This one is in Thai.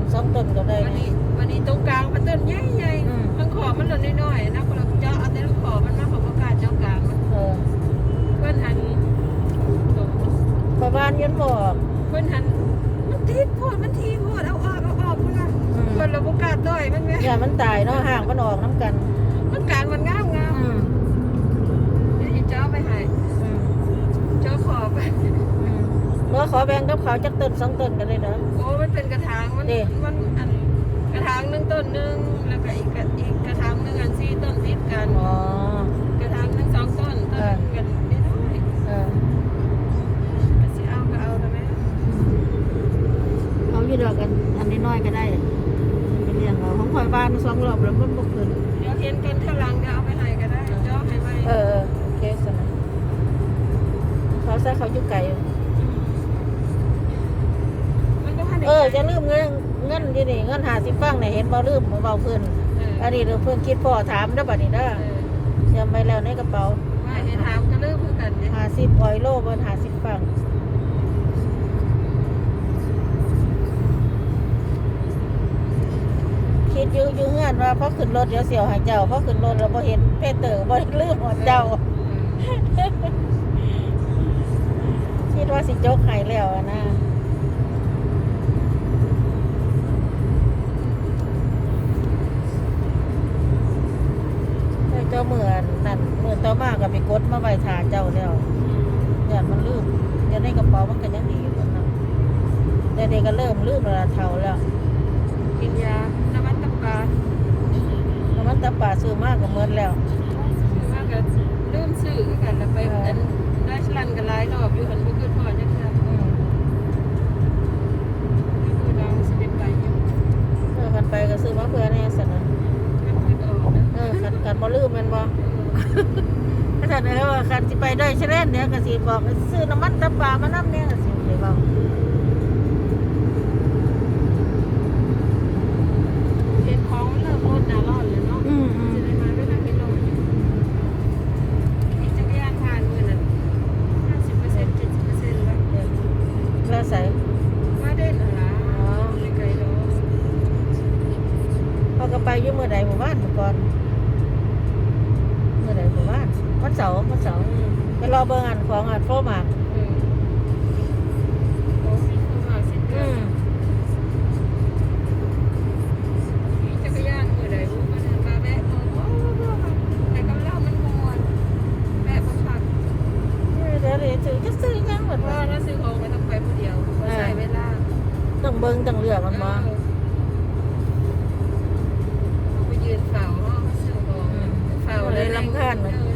นสองต้นก็ได้วันนี่นี้วันนี้ตรงกลางมันต้นใหญ่ใหญ่อืมมันขอบมันหล่นน้อยๆนะคนเราเจาะเอาแต่ลูกขอบมันมาของประกาศเจาะกลางมันเออเพื่อนหันพอบ้านยันบอกเพื่อนหันมันทีโพดมันทีโพดเอาออกเอาออกพุ่นละอืมเพื่อนเราประกาศต่อยมันไงอย่ามันตายเนาะห่างมันออกน้ำกันมันกลางมันงามงามอืมเดี๋ยวเจาะไปให้อืม แล้วขอแบ่งกับเขาจักต้นสองต้นกันเลยเด้อ โอ้มันเป็นกระถางมันนี่ มันอันกระถางหนึ่งต้นหนึ่งแล้วก็อีกกระอีกกระถางหนึ่งอันสี่ต้นติดกันอ๋อ กระถางหนึ่งสองต้นต้นกันนิดหน่อยเออก็สิเอาก็เอาแล้วแม่เอาอยู่ดอกกันอันนี้น้อยก็ได้เป็นเรื่องเอาของคอยบ้านสองรอบแล้วมันบ่ขึ้นเดี๋ยวเห็นกันข้างหลังเดี๋ยวเอาไปให้ก็ได้เจาะให้ไว้เออเออโอเคสนะเขาซะเขาอยู่ไกล เออจะลืมเงินเงินอยู่นี่เงินหาสิฟังเนี่ยเห็นบ่ลืมเบาเพิ่นเอออันนี้เดี๋ยวเพิ่นคิดพ่อถามเด้อบัดนี้เด้อเออจำไว้แล้วในกระเป๋าไม่ให้ถามก็เริ่มเพื่อกันเนี่ยหาสิบออยโลเบิ่นหาสิบฟังคิดอยู่อยู่เฮือนว่าพอขึ้นรถเดี๋ยวเสียวหาเจ้าพอขึ้นรถแล้วบ่เห็นเพเตอร์บ่ลืมหอดเจ้าคิดว่าสิจกให้แล้วอะนะ แต่เจ้าเหมือนนั่นเหมือนต่อมาก็ไปกดมาไว้ทาเจ้าแล้วอย่ามันลืมอย่าในกระเป๋ามันก็ยังดีอยู่นะแต่เด็กก็เริ่มลืมแล้วล่ะเท่าแล้วกินยาน้ำมันตับปลาแล้วมันตะป่าซื้อมากก็เหมือนแล้ว มากก็เริ่มซื้อกันแล้วไปอันได้ชลันกันหลายรอบอยู่หันบ่คือพอจังซั่น อืม นี่คือเราสิเป็นไปอยู่ เออกันไปก็ซื้อมาเพื่อแน่สนะ กันคือออกนะ เออกันกัน บ่ลืมแมันบ่ถ้าท่านเออว่าคันสิไปได้เชลนเดี๋ยวก็สิบอกให้ซื้อน้ำมันตะป่ามานำเนี่ยก็สิได้เว้าเห็นของมันเริ่มลดหน้าร้อนแล้วเนาะอืมอืมจะได้มาไม่ทันกิโลอีกจักรยานผ่านมือนั่น50% 70%แล้วแล้วใส่มาเด่นเหรอล่ะอ๋อไม่ไกลดอก พอก็ไปอยู่มื้อใดหมู่บ้านเมื่อก่อน มื้อใดหมู่บ้านวันเสาร์วันเสาร์ไปรอเบิ่งอันของอันโฟมากเออโอ้มีคนมาสิ้นเดือือนมขี่จักรยานมือใดบุมาเดินมาแวะเออโอ้โหแต่กับเรามันม่วนแวะบ่พักเดี๋ยวเดี๋ยวซื้อจะซื้อหยังเหมือนเพราะว่าว่าเราซื้อของไม่ต้องไปผู้เดียวบ่ใช้เวลาต้องเบิ่งต้องเลือกมันบ่เออเราาเน